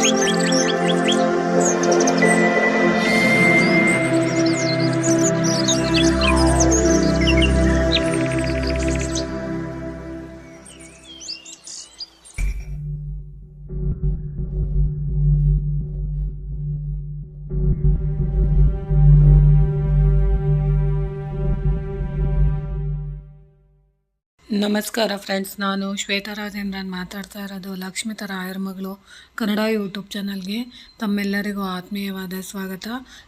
Música ನಮಸ್ಕಾರ ಫ್ರೆಂಡ್ಸ್ ನಾನು ಶ್ವೇತಾ ರಾಜೇಂದ್ರನ್ ಮಾತಾಡ್ತಾ ಇರೋದು ಲಕ್ಷ್ಮಿತ ರಾಯರ್ ಮಗಳು ಕನ್ನಡ ಯೂಟ್ಯೂಬ್ ಚಾನಲ್ಗೆ ತಮ್ಮೆಲ್ಲರಿಗೂ ಆತ್ಮೀಯವಾದ ಸ್ವಾಗತ.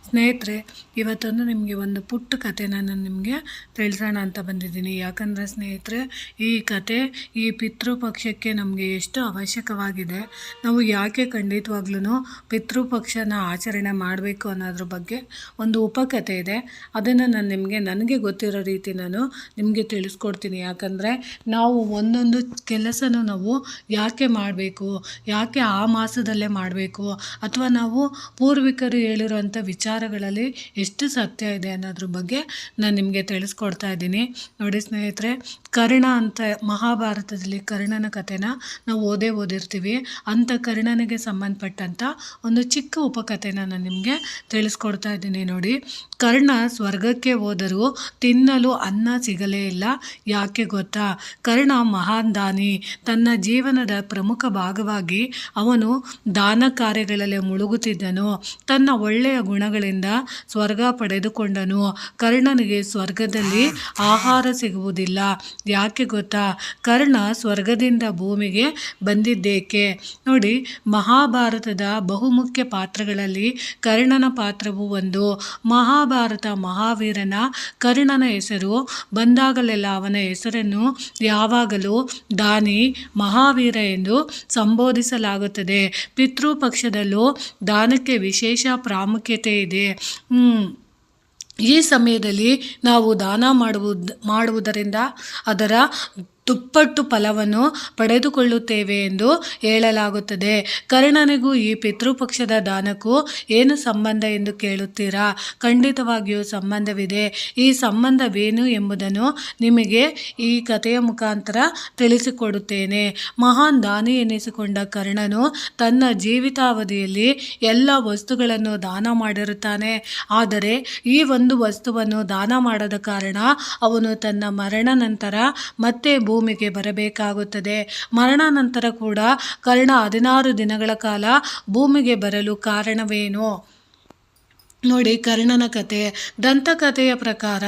ಸ್ನೇಹಿತರೆ, ಇವತ್ತೊಂದು ನಿಮಗೆ ಒಂದು ಪುಟ್ಟ ಕಥೆನ ನಾನು ನಿಮಗೆ ತಿಳಿಸೋಣ ಅಂತ ಬಂದಿದ್ದೀನಿ. ಯಾಕಂದರೆ ಸ್ನೇಹಿತರೆ, ಈ ಕತೆ ಈ ಪಿತೃಪಕ್ಷಕ್ಕೆ ನಮಗೆ ಎಷ್ಟು ಅವಶ್ಯಕವಾಗಿದೆ, ನಾವು ಯಾಕೆ ಖಂಡಿತವಾಗ್ಲೂ ಪಿತೃಪಕ್ಷನ ಆಚರಣೆ ಮಾಡಬೇಕು ಅನ್ನೋದ್ರ ಬಗ್ಗೆ ಒಂದು ಉಪಕಥೆ ಇದೆ. ಅದನ್ನು ನಾನು ನಿಮಗೆ, ನನಗೆ ಗೊತ್ತಿರೋ ರೀತಿ ನಾನು ನಿಮಗೆ ತಿಳಿಸ್ಕೊಡ್ತೀನಿ. ಯಾಕಂದರೆ ನಾವು ಒಂದೊಂದು ಕೆಲಸನೂ ನಾವು ಯಾಕೆ ಮಾಡಬೇಕು? ಯಾಕೆ ಆ ಮಾಸದಲ್ಲೇ ಮಾಡಬೇಕು? ಅಥವಾ ನಾವು ಪೂರ್ವಿಕರು ಹೇಳಿರುವಂಥ ವಿಚಾರಗಳಲ್ಲಿ ಎಷ್ಟು ಸತ್ಯ ಇದೆ ಅನ್ನೋದ್ರ ಬಗ್ಗೆ ನಾನು ನಿಮಗೆ ತಿಳಿಸ್ಕೊಡ್ತಾ ಇದ್ದೀನಿ. ನೋಡಿ ಸ್ನೇಹಿತರೆ, ಕರ್ಣ ಅಂತ ಮಹಾಭಾರತದಲ್ಲಿ ಕರ್ಣನ ಕಥೆನ ನಾವು ಓದೇ ಓದಿರ್ತೀವಿ. ಅಂಥ ಕರ್ಣನಿಗೆ ಸಂಬಂಧಪಟ್ಟಂಥ ಒಂದು ಚಿಕ್ಕ ಉಪಕಥೆನ ನಾನು ನಿಮಗೆ ತಿಳಿಸ್ಕೊಡ್ತಾ ಇದ್ದೀನಿ. ನೋಡಿ, ಕರ್ಣ ಸ್ವರ್ಗಕ್ಕೆ ಹೋದರೂ ತಿನ್ನಲು ಅನ್ನ ಸಿಗಲೇ ಇಲ್ಲ. ಯಾಕೆ ಗೊತ್ತಾ? ಕರ್ಣ ಮಹಾನ್ ದಾನಿ ತನ್ನ ಜೀವನದ ಪ್ರಮುಖ ಭಾಗವಾಗಿ ಅವನು ದಾನ ಕಾರ್ಯಗಳಲ್ಲಿ ಮುಳುಗುತ್ತಿದ್ದನು. ತನ್ನ ಒಳ್ಳೆಯ ಗುಣಗಳಿಂದ ಸ್ವರ್ಗ ಪಡೆದುಕೊಂಡನು. ಕರ್ಣನಿಗೆ ಸ್ವರ್ಗದಲ್ಲಿ ಆಹಾರ ಸಿಗುವುದಿಲ್ಲ. ಯಾಕೆ ಗೊತ್ತಾ? ಕರ್ಣ ಸ್ವರ್ಗದಿಂದ ಭೂಮಿಗೆ ಬಂದಿದ್ದೇಕೆ? ನೋಡಿ, ಮಹಾಭಾರತದ ಬಹುಮುಖ್ಯ ಪಾತ್ರಗಳಲ್ಲಿ ಕರ್ಣನ ಪಾತ್ರವು ಒಂದು. ಮಹಾಭಾರತ ಮಹಾವೀರನ ಕರ್ಣನ ಹೆಸರು ಬಂದಾಗಲೆಲ್ಲ ಅವನ ಹೆಸರನ್ನು ಯಾವಾಗಲೂ ದಾನಿ ಮಹಾವೀರ ಎಂದು ಸಂಬೋಧಿಸಲಾಗುತ್ತದೆ. ಪಿತೃಪಕ್ಷದಲ್ಲೂ ದಾನಕ್ಕೆ ವಿಶೇಷ ಪ್ರಾಮುಖ್ಯತೆ ಇದೆ. ಈ ಸಮಯದಲ್ಲಿ ನಾವು ದಾನ ಮಾಡುವುದ, ಮಾಡುವುದರಿಂದ ಅದರ ದುಪ್ಪಟ್ಟು ಫಲವನ್ನು ಪಡೆದುಕೊಳ್ಳುತ್ತೇವೆ ಎಂದು ಹೇಳಲಾಗುತ್ತದೆ. ಕರ್ಣನಿಗೂ ಈ ಪಿತೃಪಕ್ಷದ ದಾನಕ್ಕೂ ಏನು ಸಂಬಂಧ ಎಂದು ಕೇಳುತ್ತೀರಾ? ಖಂಡಿತವಾಗಿಯೂ ಸಂಬಂಧವಿದೆ. ಈ ಸಂಬಂಧವೇನು ಎಂಬುದನ್ನು ನಿಮಗೆ ಈ ಕಥೆಯ ಮುಖಾಂತರ ತಿಳಿಸಿಕೊಡುತ್ತೇನೆ. ಮಹಾನ್ ದಾನಿ ಎನಿಸಿಕೊಂಡ ಕರ್ಣನು ತನ್ನ ಜೀವಿತಾವಧಿಯಲ್ಲಿ ಎಲ್ಲ ವಸ್ತುಗಳನ್ನು ದಾನ ಮಾಡಿರುತ್ತಾನೆ. ಆದರೆ ಈ ಒಂದು ವಸ್ತುವನ್ನು ದಾನ ಮಾಡದ ಕಾರಣ ಅವನು ತನ್ನ ಮರಣ ನಂತರ ಮತ್ತೆ ಭೂಮಿಗೆ ಬರಬೇಕಾಗುತ್ತದೆ. ಮರಣಾನಂತರ ಕೂಡ ಕರ್ಣ ಹದಿನಾರು ದಿನಗಳ ಕಾಲ ಭೂಮಿಗೆ ಬರಲು ಕಾರಣವೇನು? ನೋಡಿ, ಕರ್ಣನ ಕತೆ. ದಂತಕಥೆಯ ಪ್ರಕಾರ,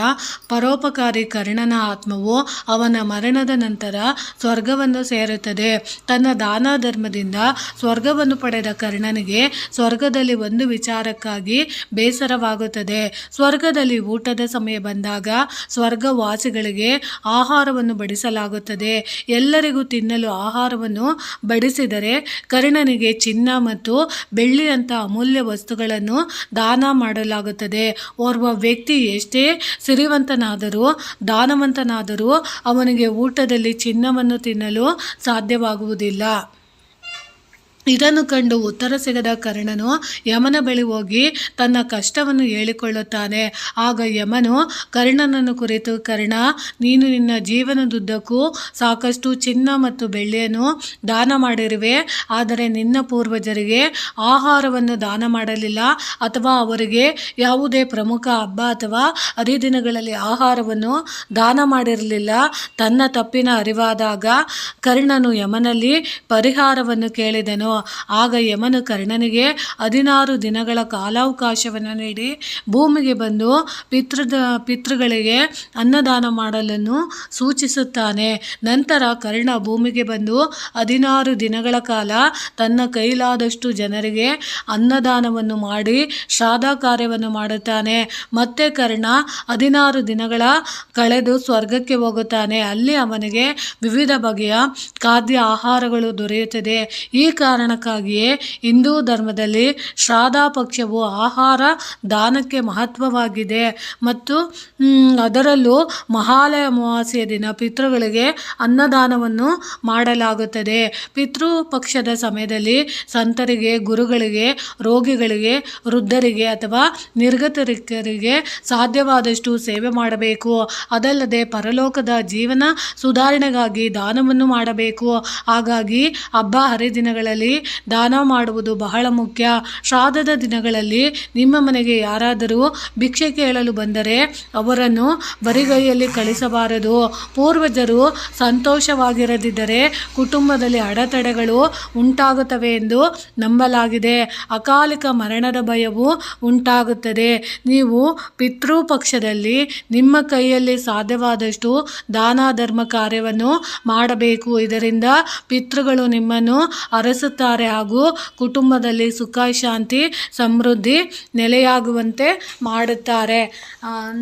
ಪರೋಪಕಾರಿ ಕರ್ಣನ ಆತ್ಮವು ಅವನ ಮರಣದ ನಂತರ ಸ್ವರ್ಗವನ್ನು ಸೇರುತ್ತದೆ. ತನ್ನ ದಾನ ಧರ್ಮದಿಂದ ಸ್ವರ್ಗವನ್ನು ಪಡೆದ ಕರ್ಣನಿಗೆ ಸ್ವರ್ಗದಲ್ಲಿ ಒಂದು ವಿಚಾರಕ್ಕಾಗಿ ಬೇಸರವಾಗುತ್ತದೆ. ಸ್ವರ್ಗದಲ್ಲಿ ಊಟದ ಸಮಯ ಬಂದಾಗ ಸ್ವರ್ಗವಾಸಿಗಳಿಗೆ ಆಹಾರವನ್ನು ಬಡಿಸಲಾಗುತ್ತದೆ. ಎಲ್ಲರಿಗೂ ತಿನ್ನಲು ಆಹಾರವನ್ನು ಬಡಿಸಿದರೆ ಕರ್ಣನಿಗೆ ಚಿನ್ನ ಮತ್ತು ಬೆಳ್ಳಿಯಂಥ ಅಮೂಲ್ಯ ವಸ್ತುಗಳನ್ನು ದಾನ ಮಾಡಲಾಗುತ್ತದೆ. ಓರ್ವ ವ್ಯಕ್ತಿ ಎಷ್ಟೇ ಸಿರಿವಂತನಾದರೂ ದಾನವಂತನಾದರೂ ಅವನಿಗೆ ಊಟದಲ್ಲಿ ಚಿನ್ನವನ್ನು ತಿನ್ನಲು ಸಾಧ್ಯವಾಗುವುದಿಲ್ಲ. ಇದನ್ನು ಕಂಡು ಉತ್ತರ ಸಿಗದ ಕರ್ಣನು ಯಮನ ಬಳಿ ಹೋಗಿ ತನ್ನ ಕಷ್ಟವನ್ನು ಹೇಳಿಕೊಳ್ಳುತ್ತಾನೆ. ಆಗ ಯಮನು, ಕರ್ಣನನ್ನು ಕುರಿತು, ಕರ್ಣ, ನೀನು ನಿನ್ನ ಜೀವನದುದ್ದಕ್ಕೂ ಸಾಕಷ್ಟು ಚಿನ್ನ ಮತ್ತು ಬೆಳ್ಳಿಯನ್ನು ದಾನ ಮಾಡಿರುವೆ. ಆದರೆ ನಿನ್ನ ಪೂರ್ವಜರಿಗೆ ಆಹಾರವನ್ನು ದಾನ ಮಾಡಲಿಲ್ಲ. ಅಥವಾ ಅವರಿಗೆ ಯಾವುದೇ ಪ್ರಮುಖ ಹಬ್ಬ ಅಥವಾ ಹರಿದಿನಗಳಲ್ಲಿ ಆಹಾರವನ್ನು ದಾನ ಮಾಡಿರಲಿಲ್ಲ. ತನ್ನ ತಪ್ಪಿನ ಅರಿವಾದಾಗ ಕರ್ಣನು ಯಮನಲ್ಲಿ ಪರಿಹಾರವನ್ನು ಕೇಳಿದನು. ಆಗ ಯಮನು ಕರ್ಣನಿಗೆ ಹದಿನಾರು ದಿನಗಳ ಕಾಲಾವಕಾಶವನ್ನು ನೀಡಿ ಭೂಮಿಗೆ ಬಂದು ಪಿತೃದ, ಪಿತೃಗಳಿಗೆ ಅನ್ನದಾನ ಮಾಡಲನ್ನು ಸೂಚಿಸುತ್ತಾನೆ. ನಂತರ ಕರ್ಣ ಭೂಮಿಗೆ ಬಂದು ಹದಿನಾರು ದಿನಗಳ ಕಾಲ ತನ್ನ ಕೈಲಾದಷ್ಟು ಜನರಿಗೆ ಅನ್ನದಾನವನ್ನು ಮಾಡಿ ಶ್ರಾದ್ದ ಕಾರ್ಯವನ್ನು ಮಾಡುತ್ತಾನೆ. ಮತ್ತೆ ಕರ್ಣ ಹದಿನಾರು ದಿನಗಳ ಕಳೆದು ಸ್ವರ್ಗಕ್ಕೆ ಹೋಗುತ್ತಾನೆ. ಅಲ್ಲಿ ಅವನಿಗೆ ವಿವಿಧ ಬಗೆಯ ಖಾದ್ಯ ಆಹಾರಗಳು ದೊರೆಯುತ್ತದೆ. ಈ ಕಾರಣ ಕಾರಣಕ್ಕಾಗಿಯೇ ಹಿಂದೂ ಧರ್ಮದಲ್ಲಿ ಶ್ರಾದಾ ಪಕ್ಷವು ಆಹಾರ ದಾನಕ್ಕೆ ಮಹತ್ವವಾಗಿದೆ. ಮತ್ತು ಅದರಲ್ಲೂ ಮಹಾಲಯ ಅಮಾವಾಸ್ಯೆಯ ದಿನ ಪಿತೃಗಳಿಗೆ ಅನ್ನದಾನವನ್ನು ಮಾಡಲಾಗುತ್ತದೆ. ಪಿತೃ ಪಕ್ಷದ ಸಮಯದಲ್ಲಿ ಸಂತರಿಗೆ, ಗುರುಗಳಿಗೆ, ರೋಗಿಗಳಿಗೆ, ವೃದ್ಧರಿಗೆ ಅಥವಾ ನಿರ್ಗತರಿಕರಿಗೆ ಸಾಧ್ಯವಾದಷ್ಟು ಸೇವೆ ಮಾಡಬೇಕು. ಅದಲ್ಲದೆ ಪರಲೋಕದ ಜೀವನ ಸುಧಾರಣೆಗಾಗಿ ದಾನವನ್ನು ಮಾಡಬೇಕು. ಹಾಗಾಗಿ ಹಬ್ಬ ಹರಿದಿನಗಳಲ್ಲಿ ದಾನ ಮಾಡುವುದು ಬಹಳ ಮುಖ್ಯ. ಶ್ರಾದ್ದದ ದಿನಗಳಲ್ಲಿ ನಿಮ್ಮ ಮನೆಗೆ ಯಾರಾದರೂ ಭಿಕ್ಷೆ ಕೇಳಲು ಬಂದರೆ ಅವರನ್ನು ಬರಿಗೈಯಲ್ಲಿ ಕಳಿಸಬಾರದು. ಪೂರ್ವಜರು ಸಂತೋಷವಾಗಿರದಿದ್ದರೆ ಕುಟುಂಬದಲ್ಲಿ ಅಡೆತಡೆಗಳು ಉಂಟಾಗುತ್ತವೆ ಎಂದು ನಂಬಲಾಗಿದೆ. ಅಕಾಲಿಕ ಮರಣದ ಭಯವು ಉಂಟಾಗುತ್ತದೆ. ನೀವು ಪಿತೃಪಕ್ಷದಲ್ಲಿ ನಿಮ್ಮ ಕೈಯಲ್ಲಿ ಸಾಧ್ಯವಾದಷ್ಟು ದಾನ ಧರ್ಮ ಕಾರ್ಯವನ್ನು ಮಾಡಬೇಕು. ಇದರಿಂದ ಪಿತೃಗಳು ನಿಮ್ಮನ್ನು ಅರಸುತ್ತಾರೆ. ಹಾಗೂ ಕುಟುಂಬದಲ್ಲಿ ಸುಖ, ಶಾಂತಿ, ಸಮೃದ್ಧಿ ನೆಲೆಯಾಗುವಂತೆ ಮಾಡುತ್ತಾರೆ.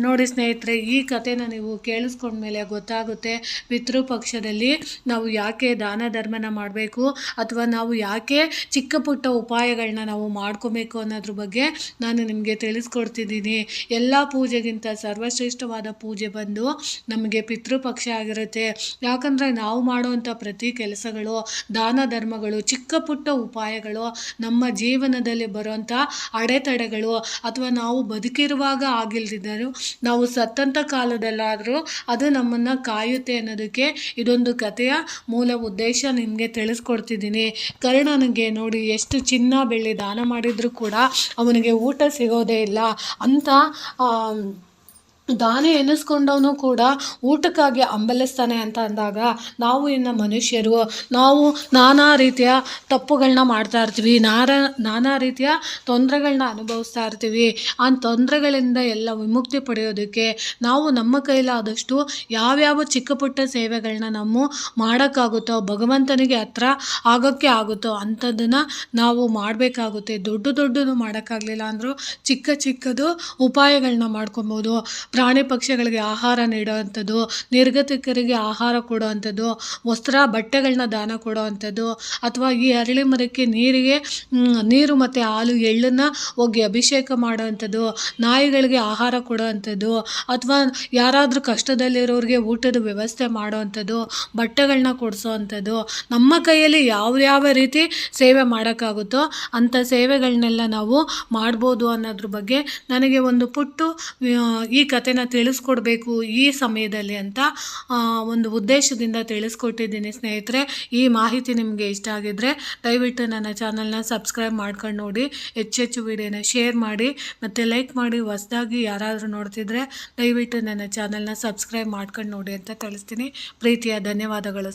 ನೋಡಿ ಸ್ನೇಹಿತರೆ, ಈ ಕಥೆನ ನೀವು ಕೇಳಿಸ್ಕೊಂಡ್ಮೇಲೆ ಗೊತ್ತಾಗುತ್ತೆ ಪಿತೃಪಕ್ಷದಲ್ಲಿ ನಾವು ಯಾಕೆ ದಾನ ಧರ್ಮನ ಮಾಡಬೇಕು ಅಥವಾ ನಾವು ಯಾಕೆ ಚಿಕ್ಕ ಪುಟ್ಟ ಉಪಾಯಗಳನ್ನ ನಾವು ಮಾಡ್ಕೋಬೇಕು ಅನ್ನೋದ್ರ ಬಗ್ಗೆ ನಾನು ನಿಮಗೆ ತಿಳಿಸ್ಕೊಡ್ತಿದ್ದೀನಿ. ಎಲ್ಲ ಪೂಜೆಗಿಂತ ಸರ್ವಶ್ರೇಷ್ಠವಾದ ಪೂಜೆ ಬಂದು ನಮಗೆ ಪಿತೃಪಕ್ಷ ಆಗಿರುತ್ತೆ. ಯಾಕಂದರೆ ನಾವು ಮಾಡುವಂಥ ಪ್ರತಿ ಕೆಲಸಗಳು, ದಾನ ಧರ್ಮಗಳು ಚಿಕ್ಕ ಪುಟ್ಟ ಉಪಾಯಗಳು, ನಮ್ಮ ಜೀವನದಲ್ಲಿ ಬರುವಂಥ ಅಡೆತಡೆಗಳು ಅಥವಾ ನಾವು ಬದುಕಿರುವಾಗ ಆಗಿಲ್ದಿದ್ದರೂ, ನಾವು ಸತ್ತಂಥ ಕಾಲದಲ್ಲಾದರೂ ಅದು ನಮ್ಮನ್ನು ಕಾಯುತ್ತೆ ಅನ್ನೋದಕ್ಕೆ ಇದೊಂದು ಕಥೆಯ ಮೂಲ ಉದ್ದೇಶ ನಿಮಗೆ ತಿಳಿಸ್ಕೊಡ್ತಿದ್ದೀನಿ. ಕರ್ಣನಿಗೆ ನೋಡಿ ಎಷ್ಟು ಚಿನ್ನ ಬೆಳ್ಳಿ ದಾನ ಮಾಡಿದರೂ ಕೂಡ ಅವನಿಗೆ ಊಟ ಸಿಗೋದೇ ಇಲ್ಲ. ಅಂತ ದಾನ ಎನಿಸ್ಕೊಂಡವನು ಕೂಡ ಊಟಕ್ಕಾಗಿ ಅಂಬಲಿಸ್ತಾನೆ ಅಂತ ಅಂದಾಗ ನಾವು ಇನ್ನು ಮನುಷ್ಯರು, ನಾವು ನಾನಾ ರೀತಿಯ ತಪ್ಪುಗಳನ್ನ ಮಾಡ್ತಾ ಇರ್ತೀವಿ, ನಾರ, ನಾನಾ ರೀತಿಯ ತೊಂದರೆಗಳನ್ನ ಅನುಭವಿಸ್ತಾ ಇರ್ತೀವಿ. ಆ ತೊಂದರೆಗಳಿಂದ ಎಲ್ಲ ವಿಮುಕ್ತಿ ಪಡೆಯೋದಕ್ಕೆ ನಾವು ನಮ್ಮ ಕೈಲಾದಷ್ಟು ಯಾವ್ಯಾವ ಚಿಕ್ಕ ಪುಟ್ಟ ಸೇವೆಗಳನ್ನ ನಾವು ಮಾಡೋಕ್ಕಾಗುತ್ತೋ, ಭಗವಂತನಿಗೆ ಹತ್ರ ಆಗೋಕ್ಕೆ ಆಗುತ್ತೋ ಅಂಥದ್ದನ್ನು ನಾವು ಮಾಡಬೇಕಾಗುತ್ತೆ. ದೊಡ್ಡ ದೊಡ್ಡದು ಮಾಡೋಕ್ಕಾಗಲಿಲ್ಲ ಅಂದರೂ ಚಿಕ್ಕ ಚಿಕ್ಕದು ಉಪಾಯಗಳನ್ನ ಮಾಡ್ಕೊಬೋದು. ಪ್ರಾಣಿ ಪಕ್ಷಿಗಳಿಗೆ ಆಹಾರ ನೀಡುವಂಥದ್ದು, ನಿರ್ಗತಿಕರಿಗೆ ಆಹಾರ ಕೊಡುವಂಥದ್ದು, ವಸ್ತ್ರ ಬಟ್ಟೆಗಳನ್ನ ದಾನ ಕೊಡುವಂಥದ್ದು, ಅಥವಾ ಈ ಅರಳಿ ಮರಕ್ಕೆ ನೀರಿಗೆ ನೀರು ಮತ್ತು ಹಾಲು, ಎಳ್ಳನ್ನು ಹೋಗಿ ಅಭಿಷೇಕ ಮಾಡುವಂಥದ್ದು, ನಾಯಿಗಳಿಗೆ ಆಹಾರ ಕೊಡುವಂಥದ್ದು, ಅಥವಾ ಯಾರಾದರೂ ಕಷ್ಟದಲ್ಲಿರೋರಿಗೆ ಊಟದ ವ್ಯವಸ್ಥೆ ಮಾಡುವಂಥದ್ದು ಬಟ್ಟೆಗಳನ್ನ ಕೊಡಿಸೋವಂಥದ್ದು, ನಮ್ಮ ಕೈಯಲ್ಲಿ ಯಾವ್ಯಾವ ಯಾವ ರೀತಿ ಸೇವೆ ಮಾಡೋಕ್ಕಾಗುತ್ತೋ ಅಂಥ ಸೇವೆಗಳನ್ನೆಲ್ಲ ನಾವು ಮಾಡ್ಬೋದು ಅನ್ನೋದ್ರ ಬಗ್ಗೆ ನನಗೆ ಒಂದು ಪುಟ್ಟು ಈ ಈ ಕಥೆನ ತಿಳಿಸ್ಕೊಡ್ಬೇಕು ಈ ಸಮಯದಲ್ಲಿ ಅಂತ ಒಂದು ಉದ್ದೇಶದಿಂದ ತಿಳಿಸ್ಕೊಟ್ಟಿದ್ದೀನಿ. ಸ್ನೇಹಿತರೆ, ಈ ಮಾಹಿತಿ ನಿಮಗೆ ಇಷ್ಟ ಆಗಿದ್ದರೆ ದಯವಿಟ್ಟು ನನ್ನ ಚಾನಲ್ನ ಸಬ್ಸ್ಕ್ರೈಬ್ ಮಾಡ್ಕೊಂಡು ನೋಡಿ, ಹೆಚ್ಚೆಚ್ಚು ವಿಡಿಯೋನ ಶೇರ್ ಮಾಡಿ, ಮತ್ತು ಲೈಕ್ ಮಾಡಿ, ಹೊಸದಾಗಿ ಯಾರಾದರೂ ನೋಡ್ತಿದ್ರೆ ದಯವಿಟ್ಟು ನನ್ನ ಚಾನಲ್ನ ಸಬ್ಸ್ಕ್ರೈಬ್ ಮಾಡ್ಕೊಂಡು ನೋಡಿ ಅಂತ ತಿಳಿಸ್ತೀನಿ. ಪ್ರೀತಿಯ ಧನ್ಯವಾದಗಳು.